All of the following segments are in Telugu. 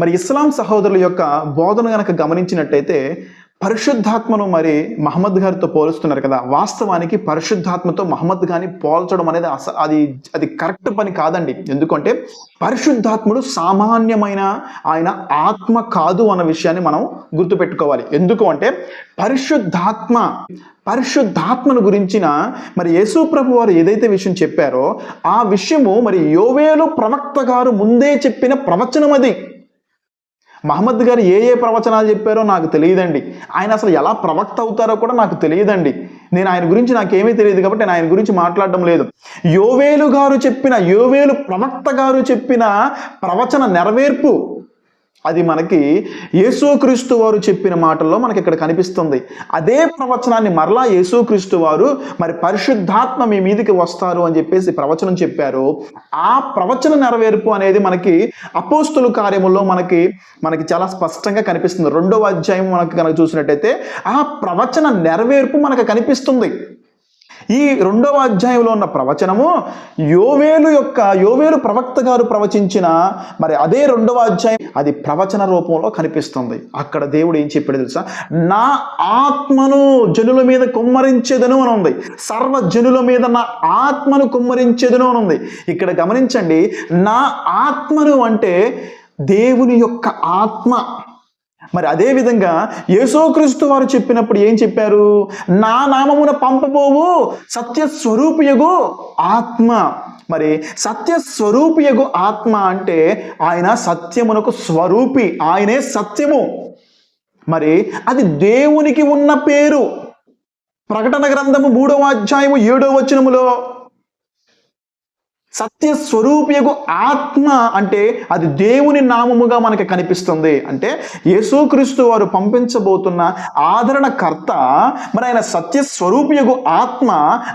మరి ఇస్లాం సహోదరుల యొక్క బోధన గనక గమనించినట్టయితే పరిశుద్ధాత్మను మరి మహమ్మద్ గారితో పోలుస్తున్నారు కదా. వాస్తవానికి పరిశుద్ధాత్మతో మహమ్మద్ గారిని పోల్చడం అనేది అస అది అది కరెక్ట్ పని కాదండి. ఎందుకంటే పరిశుద్ధాత్ముడు సామాన్యమైన ఆయన ఆత్మ కాదు అన్న విషయాన్ని మనం గుర్తుపెట్టుకోవాలి. ఎందుకు అంటే పరిశుద్ధాత్మ పరిశుద్ధాత్మను గురించిన మరి యేసు ప్రభు వారు ఏదైతే విషయం చెప్పారో ఆ విషయము మరి యోవేలు ప్రవక్త గారు ముందే చెప్పిన ప్రవచనం అది మహమ్మద్ గారు ఏ ఏ ప్రవచనాలు చెప్పారో నాకు తెలియదండి. ఆయన అసలు ఎలా ప్రవక్త అవుతారో కూడా నాకు తెలియదండి. నేను ఆయన గురించి నాకేమీ తెలియదు కాబట్టి నేను ఆయన గురించి మాట్లాడడం లేదు. యోవేలు గారు చెప్పిన యోవేలు ప్రవక్త గారు చెప్పిన ప్రవచన నెరవేర్పు అది మనకి యేసుక్రీస్తు వారు చెప్పిన మాటల్లో మనకి ఇక్కడ కనిపిస్తుంది. అదే ప్రవచనాన్ని మరలా యేసుక్రీస్తు వారు మరి పరిశుద్ధాత్మ మీ మీదికి వస్తారు అని చెప్పేసి ప్రవచనం చెప్పారు. ఆ ప్రవచన నెరవేర్పు అనేది మనకి అపోస్తుల కార్యములో మనకి మనకి చాలా స్పష్టంగా కనిపిస్తుంది. రెండవ అధ్యాయం మనకి కనుక చూసినట్టయితే ఆ ప్రవచన నెరవేర్పు మనకు కనిపిస్తుంది. ఈ రెండవ అధ్యాయంలో ఉన్న ప్రవచనము యోవేలు యొక్క యోవేలు ప్రవక్త గారు ప్రవచించిన మరి అదే రెండవ అధ్యాయం అది ప్రవచన రూపంలో కనిపిస్తుంది. అక్కడ దేవుడు ఏం చెప్పాడు తెలుసా? నా ఆత్మను జనుల మీద కుమ్మరించేదను అని ఉంది. సర్వ జనుల మీద నా ఆత్మను కుమ్మరించేదను అని ఉంది. ఇక్కడ గమనించండి నా ఆత్మను అంటే దేవుని యొక్క ఆత్మ. మరి అదే విధంగా యేసోక్రీస్తు వారు చెప్పినప్పుడు ఏం చెప్పారు? నా నామమున పంపబోవు సత్యస్వరూపియగు ఆత్మ. మరి సత్యస్వరూపియగు ఆత్మ అంటే ఆయన సత్యమునకు స్వరూపి. ఆయనే సత్యము. మరి అది దేవునికి ఉన్న పేరు. ప్రకటన గ్రంథము మూడవ అధ్యాయము ఏడవ వచనములో సత్య స్వరూపియగు ఆత్మ అంటే అది దేవుని నామముగా మనకి కనిపిస్తుంది. అంటే యేసుక్రీస్తు వారు పంపించబోతున్న ఆదరణకర్త మరి ఆయన సత్య స్వరూపియగు ఆత్మ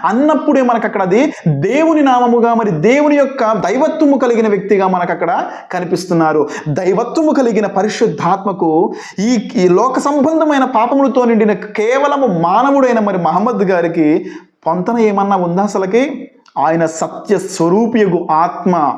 అన్నప్పుడే మనకు అక్కడ అది దేవుని నామముగా మరి దేవుని యొక్క దైవత్వము కలిగిన వ్యక్తిగా మనకు అక్కడ కనిపిస్తున్నారు. దైవత్వము కలిగిన పరిశుద్ధాత్మకు ఈ ఈ లోక సంబంధమైన పాపములతో నిండిన కేవలము మానవుడైన మరి మహమ్మద్ గారికి పొంతన ఏమన్నా ఉందా అసలుకి? ఆయన సత్య స్వరూపియగు ఆత్మ.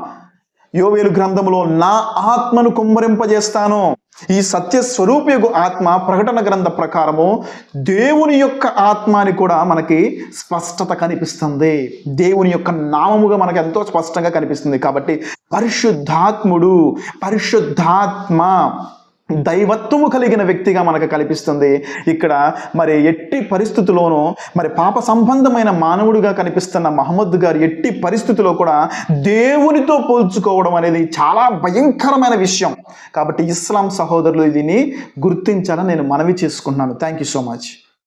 యోవేలు గ్రంథములో నా ఆత్మను కుమ్మరింపజేస్తాను. ఈ సత్య స్వరూపియగు ఆత్మ ప్రకటన గ్రంథ ప్రకారము దేవుని యొక్క ఆత్మ అని కూడా మనకి స్పష్టత కనిపిస్తుంది. దేవుని యొక్క నామముగా మనకు ఎంతో స్పష్టంగా కనిపిస్తుంది కాబట్టి పరిశుద్ధాత్ముడు పరిశుద్ధాత్మ. దైవత్వము కలిగిన వ్యక్తిగా మనకు కనిపిస్తుంది. ఇక్కడ మరి ఎట్టి పరిస్థితుల్లోనూ మరి పాప సంబంధమైన మానవుడిగా కనిపిస్తున్న మహమ్మద్ గారు ఎట్టి పరిస్థితిలో కూడా దేవునితో పోల్చుకోవడం అనేది చాలా భయంకరమైన విషయం. కాబట్టి ఇస్లాం సహోదరులు దీన్ని గుర్తించాలని నేను మనవి చేసుకుంటున్నాను. Thank you so much